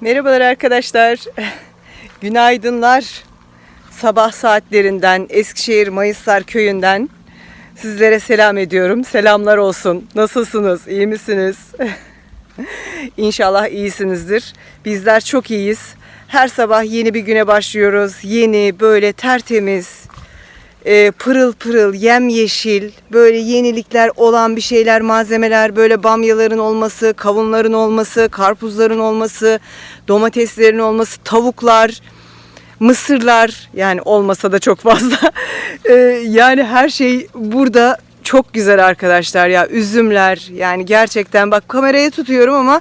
Merhabalar arkadaşlar. Günaydınlar. Sabah saatlerinden Eskişehir Mayıslar köyünden sizlere selam ediyorum. Selamlar olsun. Nasılsınız? İyi misiniz? İnşallah iyisinizdir. Bizler çok iyiyiz. Her sabah yeni bir güne başlıyoruz. Yeni böyle tertemiz, e, pırıl pırıl, yemyeşil, böyle yenilikler olan bir şeyler, malzemeler, böyle bamyaların olması, kavunların olması, karpuzların olması, domateslerin olması, tavuklar, mısırlar yani olmasa da çok fazla. E, yani her şey burada çok güzel arkadaşlar ya. Üzümler yani gerçekten bak kameraya tutuyorum ama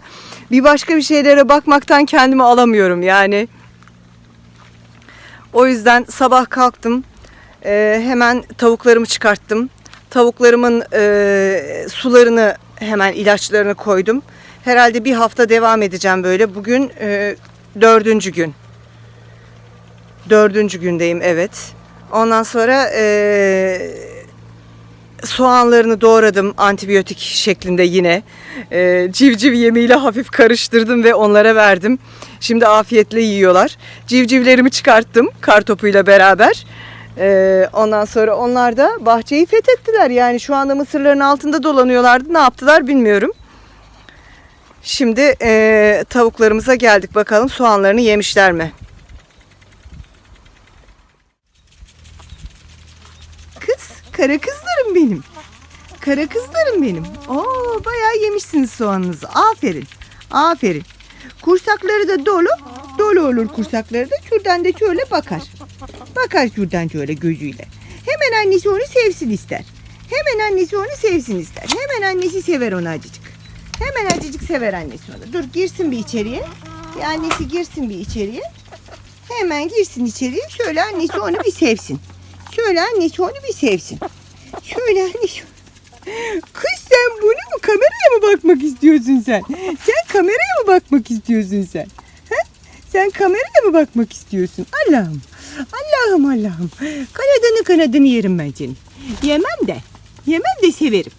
bir başka bir şeylere bakmaktan kendimi alamıyorum yani. O yüzden sabah kalktım. Ee, hemen tavuklarımı çıkarttım. Tavuklarımın e, sularını hemen ilaçlarını koydum. Herhalde bir hafta devam edeceğim böyle. Bugün e, dördüncü gün. Dördüncü gündeyim evet. Ondan sonra e, soğanlarını doğradım antibiyotik şeklinde yine. E, civciv yemiyle hafif karıştırdım ve onlara verdim. Şimdi afiyetle yiyorlar. Civcivlerimi çıkarttım kartopuyla beraber. Ee, ondan sonra onlar da bahçeyi fethettiler. Yani şu anda mısırların altında dolanıyorlardı. Ne yaptılar bilmiyorum. Şimdi e, tavuklarımıza geldik. Bakalım soğanlarını yemişler mi? Kız, kara kızlarım benim. Kara kızlarım benim. Oo, bayağı yemişsiniz soğanınızı. Aferin. Aferin. Kursakları da dolu. Dolu olur kursakları da. Şuradan da şöyle bakar. Bakar şuradan şöyle gözüyle. Hemen annesi onu sevsin ister. Hemen annesi onu sevsin ister. Hemen annesi sever onu acıcık. Hemen acıcık sever annesi onu. Dur girsin bir içeriye. Bir annesi girsin bir içeriye. Hemen girsin içeriye. Şöyle annesi onu bir sevsin. Şöyle annesi onu bir sevsin. Şöyle annesi. Kız sen bunu mu kameraya mı bakmak istiyorsun sen? Sen kameraya mı bakmak istiyorsun sen? Ha? Sen kameraya mı bakmak istiyorsun? Allah'ım. Allah'ım Allah'ım. Kanadını kanadını yerim ben senin. Yemem de. Yemem de severim.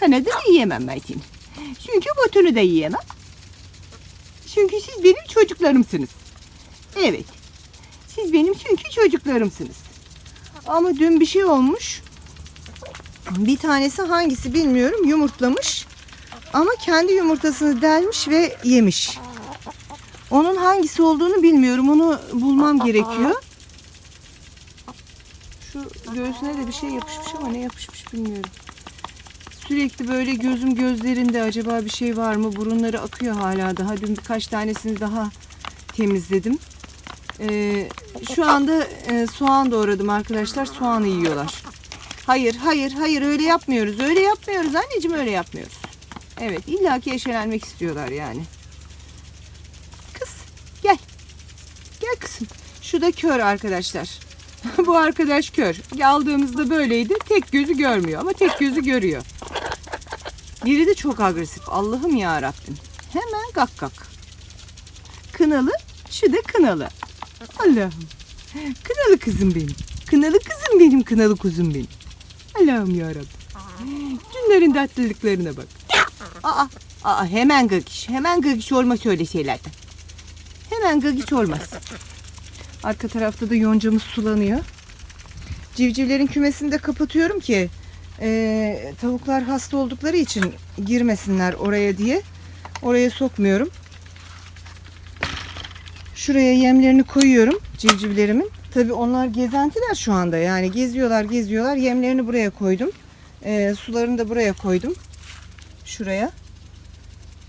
Kanadını yiyemem ben senin. Çünkü botunu da yiyemem. Çünkü siz benim çocuklarımsınız. Evet. Siz benim çünkü çocuklarımsınız. Ama dün bir şey olmuş. Bir tanesi hangisi bilmiyorum yumurtlamış. Ama kendi yumurtasını delmiş ve yemiş. Onun hangisi olduğunu bilmiyorum. Onu bulmam gerekiyor. Şu göğsüne de bir şey yapışmış ama ne yapışmış bilmiyorum. Sürekli böyle gözüm gözlerinde acaba bir şey var mı? Burunları akıyor hala daha. Dün birkaç tanesini daha temizledim. Ee, şu anda e, soğan doğradım arkadaşlar. Soğanı yiyorlar. Hayır, hayır, hayır öyle yapmıyoruz. Öyle yapmıyoruz anneciğim öyle yapmıyoruz. Evet illaki eşelenmek istiyorlar yani. Kız gel. Gel kızım. Şu da kör arkadaşlar. Bu arkadaş kör. Aldığımızda böyleydi. Tek gözü görmüyor ama tek gözü görüyor. Biri de çok agresif. Allah'ım ya Rabbim. Hemen gak gak. Kınalı, şu da kınalı. Allah'ım. Kınalı kızım benim. Kınalı kızım benim, kınalı kuzum benim. Allah'ım ya Rabbim. Günlerin tatlılıklarına bak. Aa, aa hemen gagiş. Hemen gagiş olmaz öyle şeylerden. Hemen gagiş olmaz. Arka tarafta da yoncamız sulanıyor. Civcivlerin kümesini de kapatıyorum ki eee, tavuklar hasta oldukları için girmesinler oraya diye. Oraya sokmuyorum. Şuraya yemlerini koyuyorum civcivlerimin. Tabii onlar gezentiler şu anda yani geziyorlar geziyorlar. Yemlerini buraya koydum. Eee, sularını da buraya koydum. Şuraya.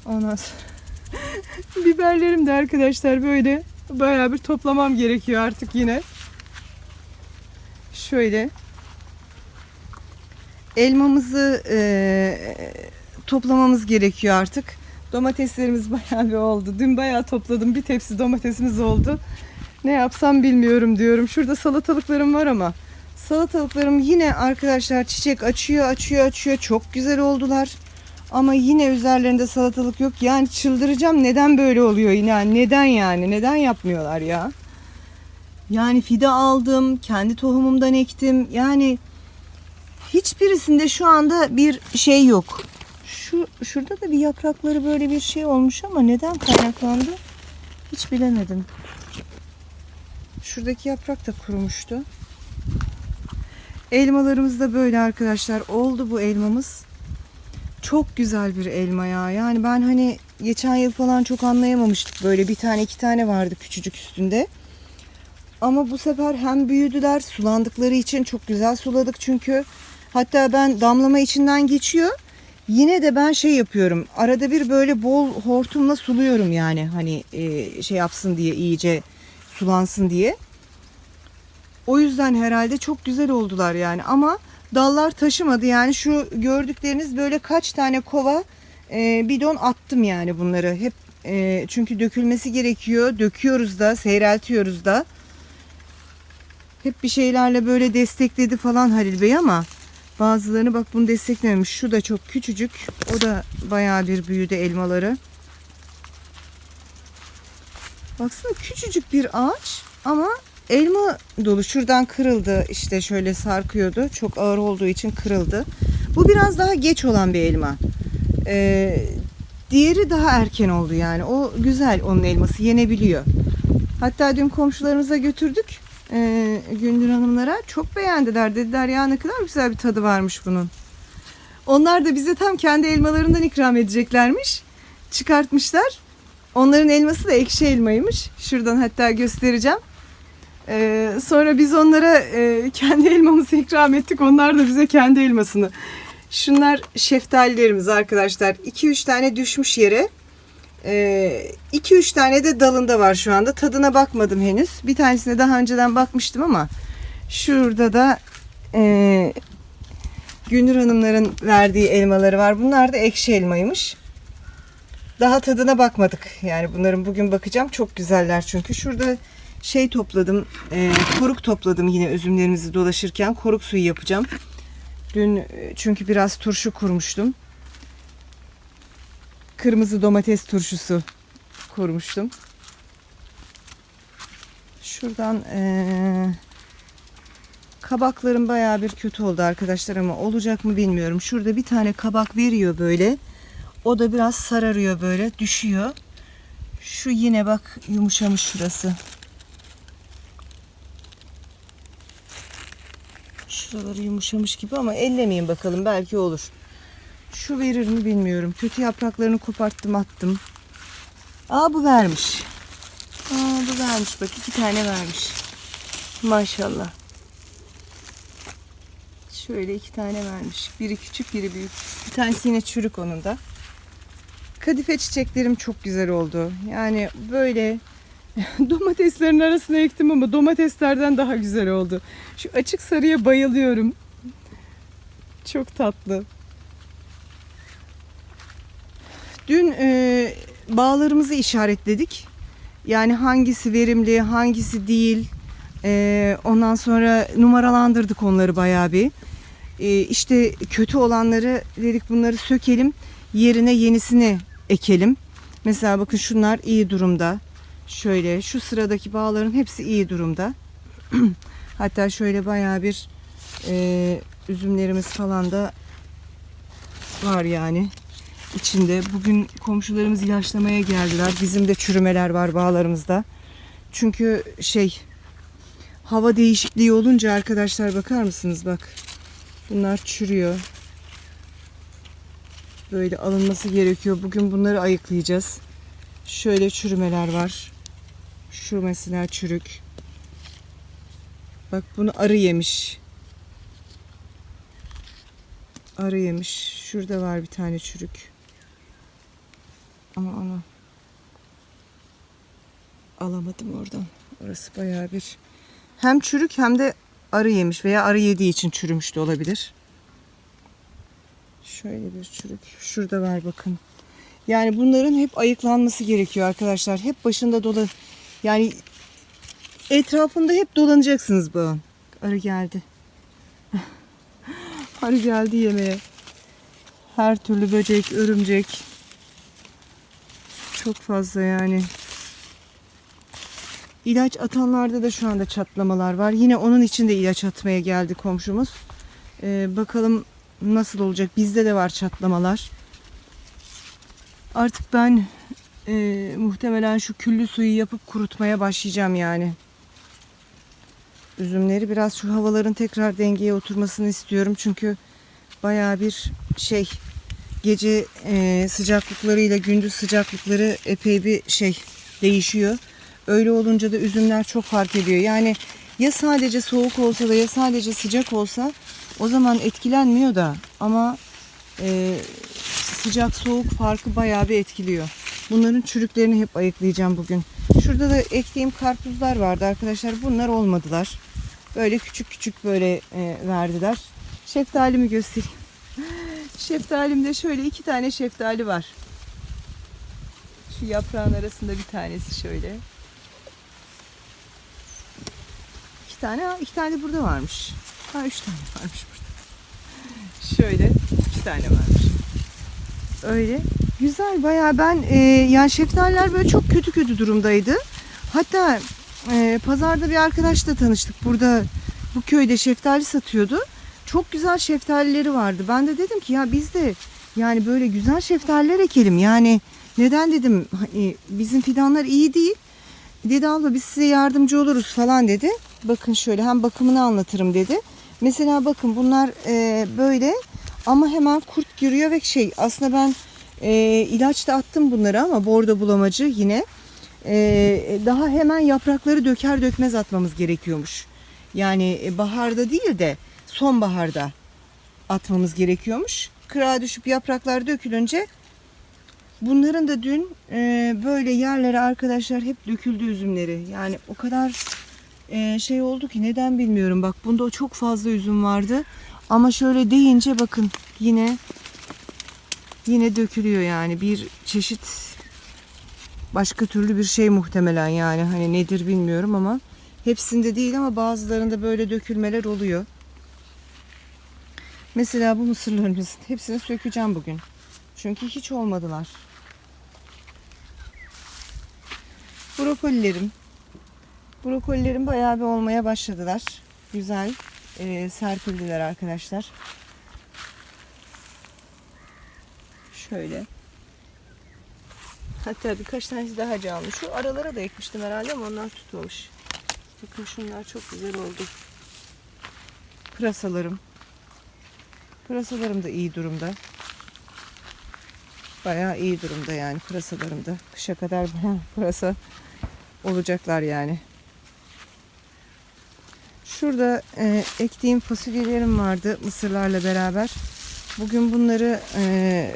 Ondan sonra biberlerim de arkadaşlar böyle bayağı bir toplamam gerekiyor artık yine. Şöyle elmamızı eee, toplamamız gerekiyor artık. Domateslerimiz bayağı bir oldu. Dün bayağı topladım. Bir tepsi domatesimiz oldu. Ne yapsam bilmiyorum diyorum. Şurada salatalıklarım var ama salatalıklarım yine arkadaşlar çiçek açıyor, açıyor, açıyor. Çok güzel oldular. Ama yine üzerlerinde salatalık yok. Yani çıldıracağım. Neden böyle oluyor yine? Neden yani? Neden yapmıyorlar ya? Yani fide aldım. Kendi tohumumdan ektim. Yani hiçbirisinde şu anda bir şey yok. Şu şurada da bir yaprakları böyle bir şey olmuş ama neden kaynaklandı? Hiç bilemedim. Şuradaki yaprak da kurumuştu. Elmalarımız da böyle arkadaşlar. Oldu bu elmamız. Çok güzel bir elma ya. Yani ben hani geçen yıl falan çok anlayamamıştık. Böyle bir tane iki tane vardı küçücük üstünde. Ama bu sefer hem büyüdüler sulandıkları için çok güzel suladık çünkü. Hatta ben damlama içinden geçiyor. Yine de ben şey yapıyorum. Arada bir böyle bol hortumla suluyorum yani. Hani e, şey yapsın diye iyice sulansın diye. O yüzden herhalde çok güzel oldular yani. Ama dallar taşımadı yani şu gördükleriniz böyle kaç tane kova e, bidon attım yani bunları. Hep e, çünkü dökülmesi gerekiyor. Döküyoruz da seyreltiyoruz da. Hep bir şeylerle böyle destekledi falan Halil Bey ama bazılarını bak bunu desteklememiş. Şu da çok küçücük. O da bayağı bir büyüdü elmaları. Baksana küçücük bir ağaç ama elma dolu. Şuradan kırıldı işte şöyle sarkıyordu. Çok ağır olduğu için kırıldı. Bu biraz daha geç olan bir elma. Ee, diğeri daha erken oldu yani. O güzel onun elması yenebiliyor. Hatta dün komşularımıza götürdük. Ee, Gündür Hanımlara. Çok beğendiler. Dediler ya ne kadar güzel bir tadı varmış bunun. Onlar da bize tam kendi elmalarından ikram edeceklermiş. Çıkartmışlar. Onların elması da ekşi elmaymış. Şuradan hatta göstereceğim. Ee, sonra biz onlara e, kendi elmamızı ikram ettik. Onlar da bize kendi elmasını. Şunlar şeftalilerimiz arkadaşlar. 2-3 tane düşmüş yere. 2-3 Ee, tane de dalında var şu anda. Tadına bakmadım henüz. Bir tanesine daha önceden bakmıştım ama şurada da e, Gülnur Hanımların verdiği elmaları var. Bunlar da ekşi elmaymış. Daha tadına bakmadık. Yani bunların bugün bakacağım. Çok güzeller çünkü. Şurada şey topladım. e, koruk topladım yine üzümlerimizi dolaşırken. Koruk suyu yapacağım. Dün e, çünkü biraz turşu kurmuştum. Kırmızı domates turşusu kurmuştum. Şuradan eee kabaklarım bayağı bir kötü oldu arkadaşlar ama olacak mı bilmiyorum. Şurada bir tane kabak veriyor böyle. O da biraz sararıyor böyle düşüyor. Şu yine bak yumuşamış şurası. Şuraları yumuşamış gibi ama ellemeyin bakalım belki olur. Şu verir mi bilmiyorum. Kötü yapraklarını koparttım attım. Aa bu vermiş. Aa bu vermiş bak iki tane vermiş. Maşallah. Şöyle iki tane vermiş. Biri küçük biri büyük. Bir tanesi yine çürük onun da. Kadife çiçeklerim çok güzel oldu. Yani böyle domateslerin arasına ektim ama domateslerden daha güzel oldu. Şu açık sarıya bayılıyorum. Çok tatlı. Dün e, bağlarımızı işaretledik. Yani hangisi verimli, hangisi değil. E, ondan sonra numaralandırdık onları bayağı bir. E, işte kötü olanları dedik bunları sökelim. Yerine yenisini ekelim. Mesela bakın şunlar iyi durumda. Şöyle şu sıradaki bağların hepsi iyi durumda. Hatta şöyle bayağı bir e, üzümlerimiz falan da var yani içinde. Bugün komşularımız ilaçlamaya geldiler. Bizim de çürümeler var bağlarımızda. Çünkü şey hava değişikliği olunca arkadaşlar bakar mısınız bak. Bunlar çürüyor. Böyle alınması gerekiyor. Bugün bunları ayıklayacağız. Şöyle çürümeler var. Şu mesela çürük. Bak bunu arı yemiş. Arı yemiş. Şurada var bir tane çürük. Ama onu alamadım oradan. Orası bayağı bir hem çürük hem de arı yemiş veya arı yediği için çürümüş de olabilir. Şöyle bir çürük. Şurada var bakın. Yani bunların hep ayıklanması gerekiyor arkadaşlar. Hep başında dola yani etrafında hep dolanacaksınız bu. Arı geldi. arı geldi yemeğe. Her türlü böcek, örümcek. Çok fazla yani. İlaç atanlarda da şu anda çatlamalar var. Yine onun için de ilaç atmaya geldi komşumuz. Ee, bakalım nasıl olacak. Bizde de var çatlamalar. Artık ben e, muhtemelen şu küllü suyu yapıp kurutmaya başlayacağım yani. Üzümleri biraz şu havaların tekrar dengeye oturmasını istiyorum. Çünkü baya bir şey gece e, sıcaklıklarıyla gündüz sıcaklıkları epey bir şey değişiyor. Öyle olunca da üzümler çok fark ediyor. Yani ya sadece soğuk olsa da ya sadece sıcak olsa o zaman etkilenmiyor da ama e, sıcak soğuk farkı bayağı bir etkiliyor. Bunların çürüklerini hep ayıklayacağım bugün. Şurada da ektiğim karpuzlar vardı arkadaşlar. Bunlar olmadılar. Böyle küçük küçük böyle e, verdiler. Şeftalimi göstereyim. Şeftalimde şöyle iki tane şeftali var. Şu yaprağın arasında bir tanesi şöyle. İki tane, iki tane burada varmış. Ha üç tane varmış burada. Şöyle iki tane varmış. Öyle. Güzel bayağı ben e, yani şeftaliler böyle çok kötü kötü durumdaydı. Hatta e, pazarda bir arkadaşla tanıştık. Burada bu köyde şeftali satıyordu. Çok güzel şeftalileri vardı. Ben de dedim ki ya biz de yani böyle güzel şeftaliler ekelim. Yani neden dedim hani bizim fidanlar iyi değil. Dedi abla biz size yardımcı oluruz falan dedi. Bakın şöyle hem bakımını anlatırım dedi. Mesela bakın bunlar e, böyle ama hemen kurt giriyor ve şey aslında ben e, ilaç da attım bunlara ama bordo bulamacı yine. E, daha hemen yaprakları döker dökmez atmamız gerekiyormuş. Yani e, baharda değil de sonbaharda atmamız gerekiyormuş. Kırağa düşüp yapraklar dökülünce bunların da dün e, böyle yerlere arkadaşlar hep döküldü üzümleri. Yani o kadar e, şey oldu ki neden bilmiyorum. Bak bunda çok fazla üzüm vardı. Ama şöyle deyince bakın yine yine dökülüyor yani bir çeşit başka türlü bir şey muhtemelen yani hani nedir bilmiyorum ama hepsinde değil ama bazılarında böyle dökülmeler oluyor. Mesela bu mısırlarımızın hepsini sökeceğim bugün. Çünkü hiç olmadılar. Brokolilerim. Brokolilerim bayağı bir olmaya başladılar. Güzel e, serpildiler arkadaşlar. Şöyle. Hatta birkaç tanesi daha canlı. Şu aralara da ekmiştim herhalde ama onlar tutmamış. Bakın şunlar çok güzel oldu. Pırasalarım. Pırasalarım da iyi durumda. Bayağı iyi durumda yani pırasalarım da. Kışa kadar bayağı pırasa olacaklar yani. Şurada e, ektiğim fasulyelerim vardı mısırlarla beraber. Bugün bunları e,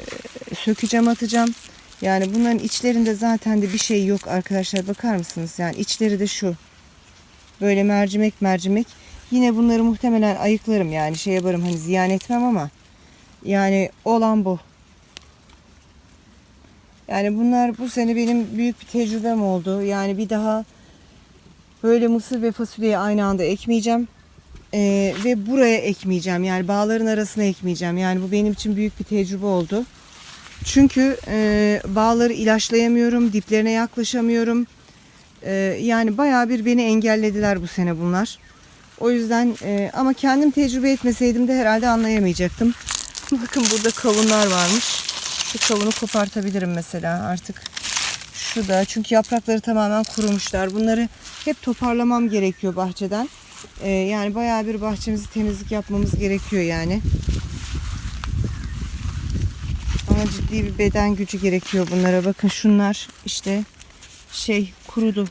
sökeceğim atacağım. Yani bunların içlerinde zaten de bir şey yok arkadaşlar bakar mısınız? Yani içleri de şu. Böyle mercimek mercimek. Yine bunları muhtemelen ayıklarım yani şey yaparım hani ziyan etmem ama yani olan bu. Yani bunlar bu sene benim büyük bir tecrübem oldu. Yani bir daha böyle mısır ve fasulyeyi aynı anda ekmeyeceğim. Ee, ve buraya ekmeyeceğim. Yani bağların arasına ekmeyeceğim. Yani bu benim için büyük bir tecrübe oldu. Çünkü e, bağları ilaçlayamıyorum, diplerine yaklaşamıyorum. E, yani bayağı bir beni engellediler bu sene bunlar. O yüzden e, ama kendim tecrübe etmeseydim de herhalde anlayamayacaktım. Bakın burada kavunlar varmış. Şu kavunu kopartabilirim mesela artık. Şu da çünkü yaprakları tamamen kurumuşlar. Bunları hep toparlamam gerekiyor bahçeden. E, yani bayağı bir bahçemizi temizlik yapmamız gerekiyor yani. Ama ciddi bir beden gücü gerekiyor bunlara. Bakın şunlar işte şey kurudu.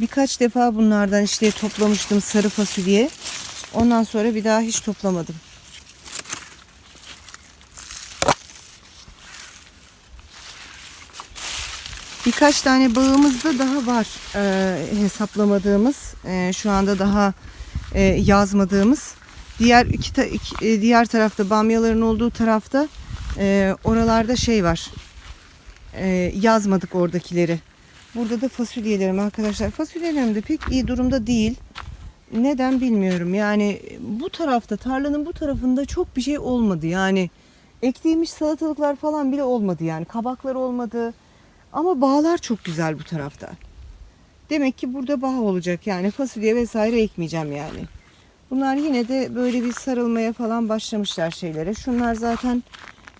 Birkaç defa bunlardan işte toplamıştım sarı fasulye. Ondan sonra bir daha hiç toplamadım. Birkaç tane bağımız da daha var e, hesaplamadığımız. E, şu anda daha e, yazmadığımız. Diğer iki, ta, iki e, diğer tarafta bamyaların olduğu tarafta e, oralarda şey var. E, yazmadık oradakileri. Burada da fasulyelerim arkadaşlar. Fasulyelerim de pek iyi durumda değil. Neden bilmiyorum. Yani bu tarafta tarlanın bu tarafında çok bir şey olmadı. Yani ektiğimiz salatalıklar falan bile olmadı yani. Kabaklar olmadı. Ama bağlar çok güzel bu tarafta. Demek ki burada bağ olacak yani fasulye vesaire ekmeyeceğim yani. Bunlar yine de böyle bir sarılmaya falan başlamışlar şeylere. Şunlar zaten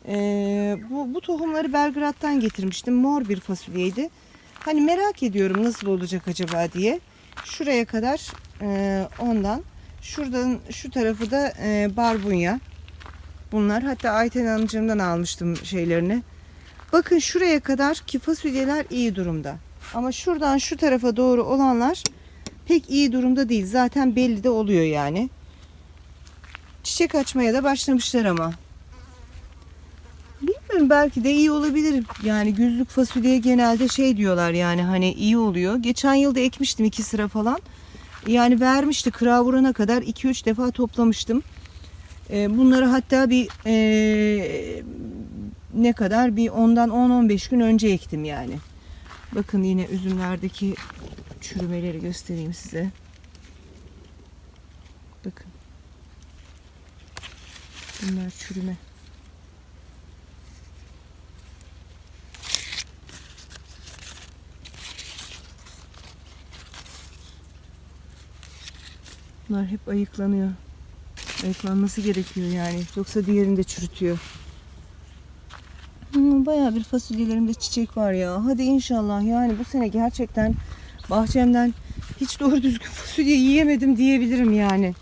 Ee, bu, bu tohumları Belgrad'dan getirmiştim. Mor bir fasulyeydi. Hani merak ediyorum nasıl olacak acaba diye. Şuraya kadar e, ondan. Şuradan şu tarafı da e, barbunya. Bunlar hatta Ayten Hanımcığımdan almıştım şeylerini. Bakın şuraya kadar ki fasulyeler iyi durumda. Ama şuradan şu tarafa doğru olanlar pek iyi durumda değil. Zaten belli de oluyor yani. Çiçek açmaya da başlamışlar ama. Bilmiyorum belki de iyi olabilir. Yani güzlük fasulyeye genelde şey diyorlar yani hani iyi oluyor. Geçen yıl da ekmiştim iki sıra falan. Yani vermişti kırağa vurana kadar 2-3 defa toplamıştım. Ee, bunları hatta bir ee, ne kadar bir ondan 10-15 gün önce ektim yani. Bakın yine üzümlerdeki çürümeleri göstereyim size. Bakın. Bunlar çürüme. Bunlar hep ayıklanıyor. Ayıklanması gerekiyor yani. Yoksa diğerini de çürütüyor. Bayağı bir fasulyelerimde çiçek var ya. Hadi inşallah yani bu sene gerçekten bahçemden hiç doğru düzgün fasulye yiyemedim diyebilirim yani.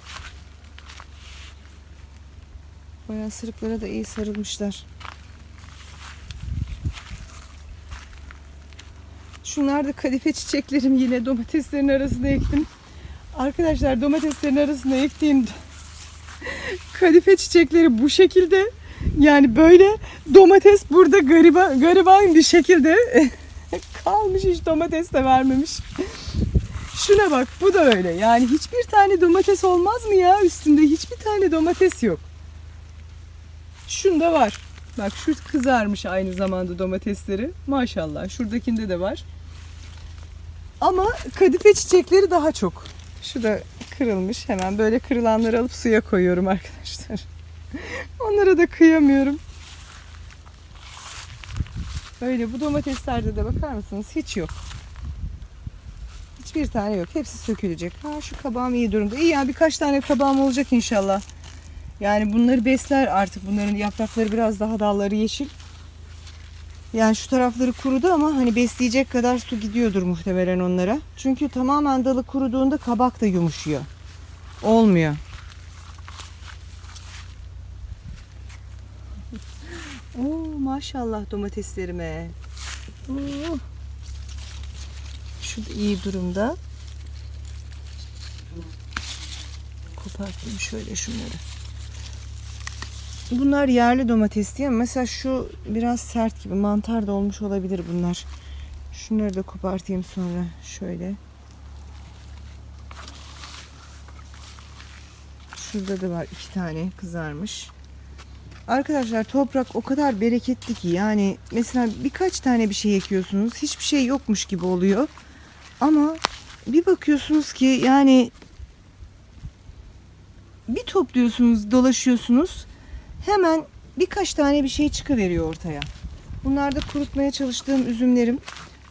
Bayağı sırıklara da iyi sarılmışlar. Şunlar da kadife çiçeklerim yine domateslerin arasına ektim. Arkadaşlar domateslerin arasına ektiğim kadife çiçekleri bu şekilde yani böyle domates burada gariba, gariban bir şekilde kalmış hiç domates de vermemiş. Şuna bak bu da öyle yani hiçbir tane domates olmaz mı ya üstünde hiçbir tane domates yok. Şunda var. Bak şu kızarmış aynı zamanda domatesleri. Maşallah şuradakinde de var. Ama kadife çiçekleri daha çok. Şu da kırılmış. Hemen böyle kırılanları alıp suya koyuyorum arkadaşlar. Onlara da kıyamıyorum. Öyle bu domateslerde de bakar mısınız? Hiç yok. Hiçbir tane yok. Hepsi sökülecek. Ha şu kabağım iyi durumda. İyi ya birkaç tane kabağım olacak inşallah. Yani bunları besler artık. Bunların yaprakları biraz daha dalları yeşil. Yani şu tarafları kurudu ama hani besleyecek kadar su gidiyordur muhtemelen onlara. Çünkü tamamen dalı kuruduğunda kabak da yumuşuyor. Olmuyor. Oo maşallah domateslerime. Oo. Şu da iyi durumda. Kopartayım şöyle şunları. Bunlar yerli domates mi? Mesela şu biraz sert gibi. Mantar da olmuş olabilir bunlar. Şunları da kopartayım sonra. Şöyle. Şurada da var iki tane kızarmış. Arkadaşlar toprak o kadar bereketli ki yani mesela birkaç tane bir şey ekiyorsunuz. Hiçbir şey yokmuş gibi oluyor. Ama bir bakıyorsunuz ki yani bir topluyorsunuz, dolaşıyorsunuz. Hemen birkaç tane bir şey çıkıveriyor ortaya. Bunlar da kurutmaya çalıştığım üzümlerim.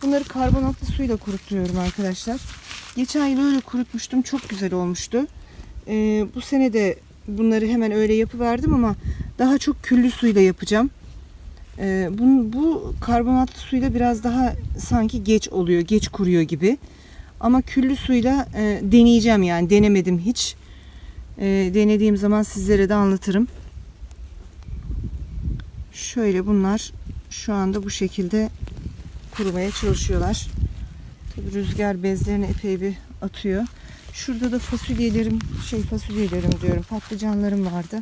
Bunları karbonatlı suyla kurutuyorum arkadaşlar. Geçen yıl öyle kurutmuştum. Çok güzel olmuştu. Ee, bu sene de bunları hemen öyle yapıverdim ama daha çok küllü suyla yapacağım. Ee, bu, bu karbonatlı suyla biraz daha sanki geç oluyor. Geç kuruyor gibi. Ama küllü suyla e, deneyeceğim yani. Denemedim hiç. E, denediğim zaman sizlere de anlatırım. Şöyle bunlar şu anda bu şekilde kurumaya çalışıyorlar. Tabi rüzgar bezlerini epey bir atıyor. Şurada da fasulyelerim, şey fasulyelerim diyorum, patlıcanlarım vardı.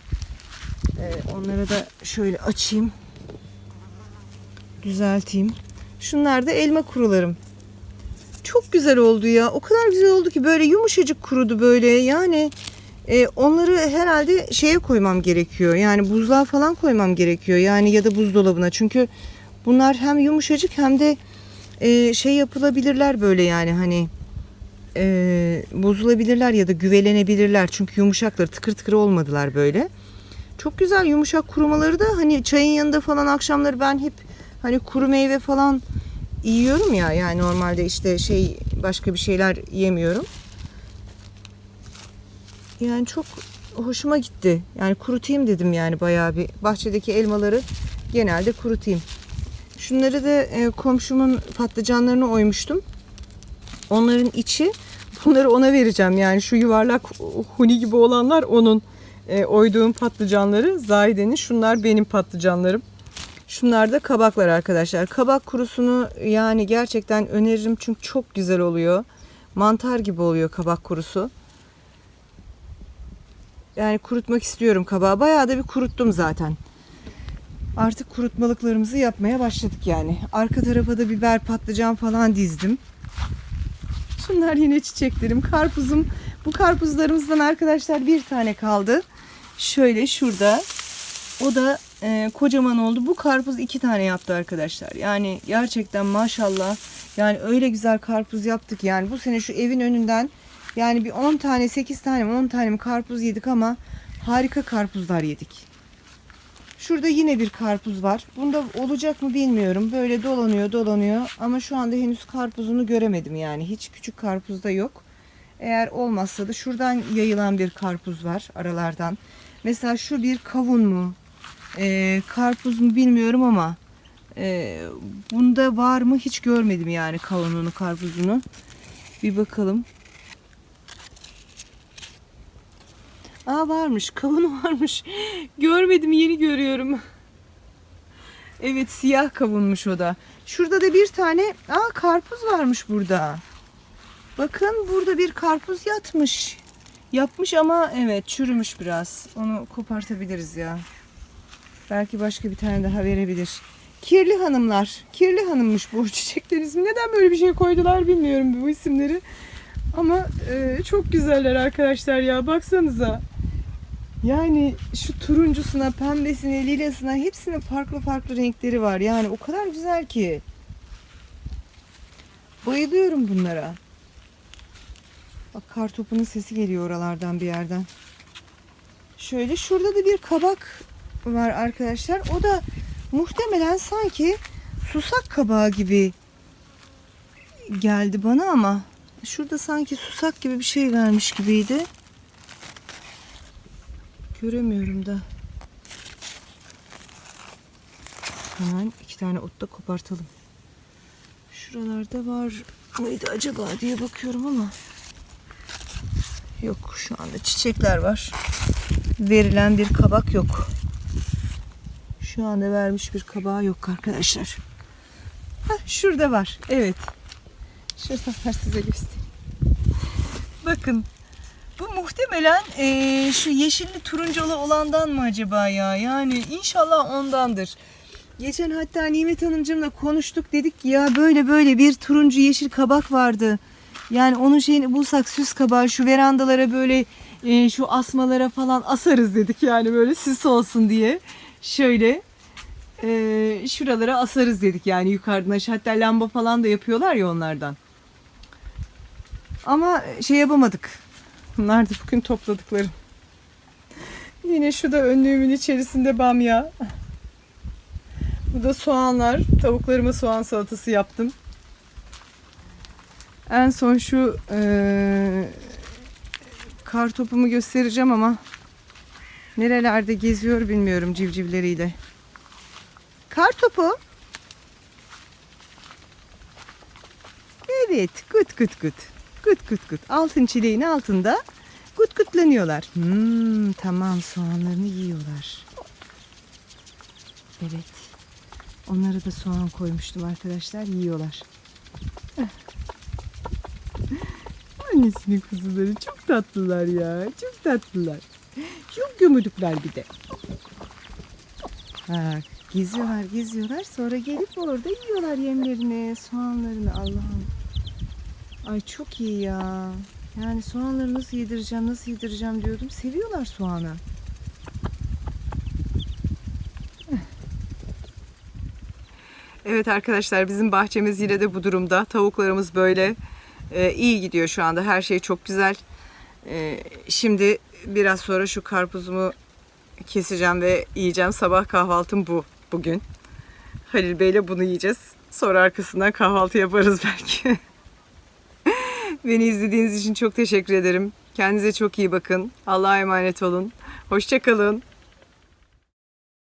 Ee, onları da şöyle açayım. Düzelteyim. Şunlar da elma kurularım. Çok güzel oldu ya. O kadar güzel oldu ki böyle yumuşacık kurudu böyle. Yani e, onları herhalde şeye koymam gerekiyor. Yani buzluğa falan koymam gerekiyor. Yani ya da buzdolabına. Çünkü bunlar hem yumuşacık hem de e, şey yapılabilirler böyle yani hani e, bozulabilirler ya da güvelenebilirler. Çünkü yumuşaklar tıkır tıkır olmadılar böyle. Çok güzel yumuşak kurumaları da hani çayın yanında falan akşamları ben hep hani kuru meyve falan yiyorum ya yani normalde işte şey başka bir şeyler yemiyorum. Yani çok hoşuma gitti. Yani kurutayım dedim yani bayağı bir bahçedeki elmaları genelde kurutayım. Şunları da e, komşumun patlıcanlarını oymuştum. Onların içi bunları ona vereceğim. Yani şu yuvarlak huni gibi olanlar onun e, oyduğum patlıcanları. Zahide'nin şunlar benim patlıcanlarım. Şunlar da kabaklar arkadaşlar. Kabak kurusunu yani gerçekten öneririm çünkü çok güzel oluyor. Mantar gibi oluyor kabak kurusu. Yani kurutmak istiyorum kabağı. Bayağı da bir kuruttum zaten. Artık kurutmalıklarımızı yapmaya başladık yani. Arka tarafa da biber, patlıcan falan dizdim. Şunlar yine çiçeklerim. Karpuzum. Bu karpuzlarımızdan arkadaşlar bir tane kaldı. Şöyle şurada. O da e, kocaman oldu. Bu karpuz iki tane yaptı arkadaşlar. Yani gerçekten maşallah. Yani öyle güzel karpuz yaptık. Yani bu sene şu evin önünden yani bir 10 tane 8 tane mi 10 tane mi karpuz yedik ama harika karpuzlar yedik. Şurada yine bir karpuz var. Bunda olacak mı bilmiyorum. Böyle dolanıyor dolanıyor ama şu anda henüz karpuzunu göremedim yani. Hiç küçük karpuz da yok. Eğer olmazsa da şuradan yayılan bir karpuz var aralardan. Mesela şu bir kavun mu? Ee, karpuz mu bilmiyorum ama e, bunda var mı hiç görmedim yani kavununu karpuzunu. Bir bakalım. Aa varmış. Kavun varmış. Görmedim yeni görüyorum. Evet siyah kavunmuş o da. Şurada da bir tane aa karpuz varmış burada. Bakın burada bir karpuz yatmış. Yapmış ama evet çürümüş biraz. Onu kopartabiliriz ya. Belki başka bir tane daha verebilir. Kirli hanımlar. Kirli hanımmış bu çiçeklerin ismi. Neden böyle bir şey koydular bilmiyorum bu isimleri. Ama e, çok güzeller arkadaşlar ya. Baksanıza. Yani şu turuncusuna, pembesine, lilasına hepsinin farklı farklı renkleri var. Yani o kadar güzel ki. Bayılıyorum bunlara. Bak kar topunun sesi geliyor oralardan bir yerden. Şöyle şurada da bir kabak var arkadaşlar. O da muhtemelen sanki susak kabağı gibi geldi bana ama şurada sanki susak gibi bir şey vermiş gibiydi. Göremiyorum da. Hemen iki tane ot da kopartalım. Şuralarda var mıydı acaba diye bakıyorum ama. Yok şu anda çiçekler var. Verilen bir kabak yok. Şu anda vermiş bir kabağı yok arkadaşlar. Hah, şurada var. Evet. Şurada var size göstereyim. Bakın bu muhtemelen eee, şu yeşilli turunculu olandan mı acaba ya? Yani inşallah ondandır. Geçen hatta Nimet Hanımcığımla konuştuk dedik ki ya böyle böyle bir turuncu yeşil kabak vardı. Yani onun şeyini bulsak süs kabağı şu verandalara böyle eee, şu asmalara falan asarız dedik yani böyle süs olsun diye. Şöyle eee, şuralara asarız dedik yani yukarıdan aşağı. hatta lamba falan da yapıyorlar ya onlardan. Ama şey yapamadık. Bunlar da bugün topladıklarım. Yine şu da önlüğümün içerisinde bamya. Bu da soğanlar. Tavuklarıma soğan salatası yaptım. En son şu eee kar topumu göstereceğim ama nerelerde geziyor bilmiyorum civcivleriyle. Kar topu. Evet, kıt kıt kıt. Kıt kıt kıt. Altın çileğin altında kut kutlanıyorlar. Hmm, tamam soğanlarını yiyorlar. Evet. Onlara da soğan koymuştum arkadaşlar. Yiyorlar. Annesinin kuzuları çok tatlılar ya. Çok tatlılar. Çok gömülükler bir de. Ha, geziyorlar geziyorlar sonra gelip orada yiyorlar yemlerini, soğanlarını Allah'ım. Ay çok iyi ya. Yani soğanları nasıl yedireceğim, nasıl yedireceğim diyordum. Seviyorlar soğanı. Evet arkadaşlar bizim bahçemiz yine de bu durumda. Tavuklarımız böyle Ee, iyi gidiyor şu anda. Her şey çok güzel. Ee, şimdi biraz sonra şu karpuzumu keseceğim ve yiyeceğim. Sabah kahvaltım bu bugün. Halil Bey'le bunu yiyeceğiz. Sonra arkasından kahvaltı yaparız belki. Beni izlediğiniz için çok teşekkür ederim. Kendinize çok iyi bakın. Allah'a emanet olun. Hoşçakalın.